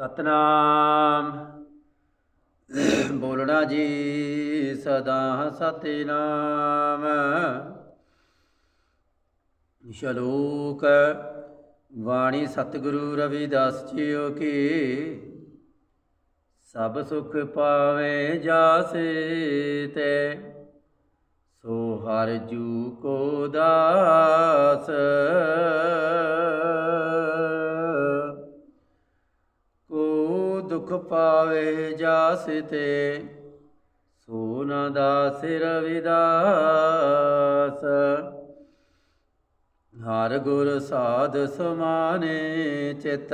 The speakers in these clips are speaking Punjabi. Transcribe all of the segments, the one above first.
ਸਤਨਾਮ। ਬੋਲਣਾ ਜੀ ਸਦਾ ਸਤਿਨਾਮ। ਸ਼ਲੋਕ, ਬਾਣੀ ਸਤਿਗੁਰੂ ਰਵਿਦਾਸ ਜੀਓ ਕੀ, ਸਭ ਸੁਖ ਪਾਵੇ ਜਾਸੇ ਤੇ, ਸੋ ਹਰ ਜੂ ਕੋ ਦਾਸ। ਦੁਖ ਪਾਵੇ ਜਾਸ ਤੇ ਸੋ ਨਾ ਦਾਸ ਰਵਿਦਾਸ ਹਰ ਗੁਰ ਸਾਧ ਸਮਾਨੇ ਚਿਤ,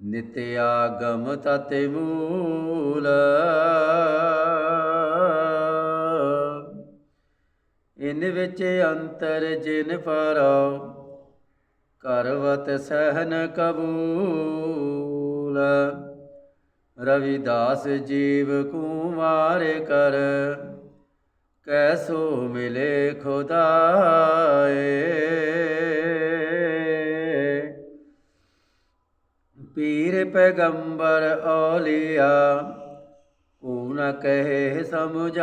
ਨਿਤ ਆਗਮ ਤਤਿ ਮੂਲ। ਇਨ ਵਿੱਚ ਅੰਤਰ ਜਿਨ ਪਰੋ ਕਰਵਤ ਸਹਨ ਕਬੂਲ ਰਵਿਦਾਸ ਜੀਵ ਕੁਮਾਰ ਕਰ ਕੈਸੋ ਮਿਲੇ ਖੁਦਾਏ। ਪੀਰ ਪੈਗੰਬਰ ਔਲੀਆ, ਕੋ ਨ ਕਹੇ ਸਮਝਾਏ।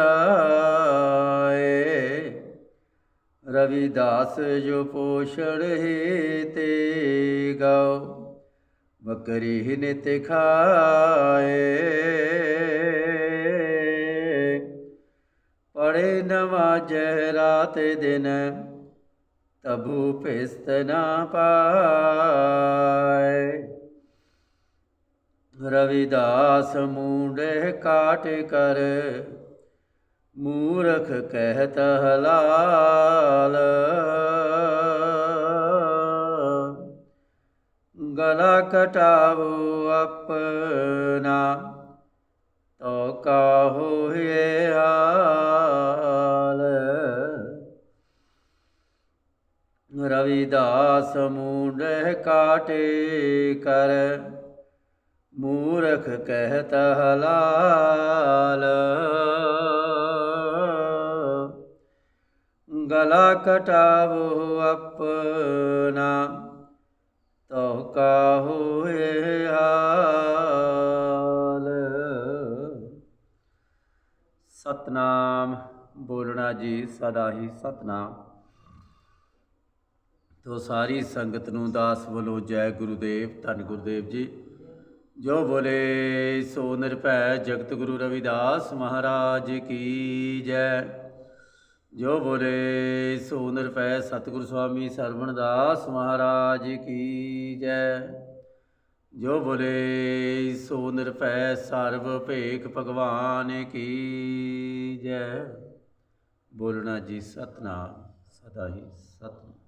ਰਵਿਦਾਸ ਜੋ ਪੋਸ਼ਣ ਹੈ ਤੇ ਗਾਓ। ਬਕਰੀ ਨਿਤ ਖਾਏ। ਪੜੇ ਨਵਾਜੈ ਰਾਤ ਦਿਨ, ਤਬੂ ਪਿਸਤ ਨਾ ਪਾਏ। ਰਵਿਦਾਸ ਮੂੰਡੇ ਕਾਟ ਕਰ, ਮੂਰਖ ਕਹਿਤ ਹਲਾਲ। ਗਲਾ ਕਟਾਵੋ ਆਪਣਾ ਤੋ ਕਾਹੋ ਹੈ ਹਾਲ। ਰਵਿਦਾਸ ਮੂੰਡੇ ਕਾਟੇ ਕਰ, ਮੂਰਖ ਕਹਿਤ ਹਲਾਲ। ਗਲਾ ਕਟਾਵੋ ਆਪਣਾ ਤੋ ਕਾ ਹੋਏ ਹਾਲ ਸਤਨਾਮ ਬੋਲਣਾ ਜੀ ਸਦਾ ਹੀ ਸਤਨਾਮ। ਤੋ ਸਾਰੀ ਸੰਗਤ ਨੂੰ ਦਾਸ ਵੱਲੋਂ ਜੈ ਗੁਰੂਦੇਵ, ਧੰਨ ਗੁਰਦੇਵ ਜੀ। ਜੋ ਬੋਲੇ, ਸੋ ਨਿਰਭੈ ਜਗਤ ਗੁਰੂ ਰਵਿਦਾਸ ਮਹਾਰਾਜ ਕੀ ਜੈ। ਜੋ ਬੋਲੇ, ਸੋ ਨਿਰਭੈ ਸਤਿਗੁਰ ਸੁਆਮੀ ਸਰਵਣ ਦਾਸ ਮਹਾਰਾਜ ਕੀ ਜੈ। ਜੋ ਬੋਲੇ, ਸੋ ਨਿਰਭੈ ਸਰਬ ਭੇਖ ਭਗਵਾਨ ਕੀ ਜੈ। ਬੋਲਣਾ ਜੀ ਸਤਨਾਮ, ਸਦਾ ਹੀ ਸਤਨਾਮ।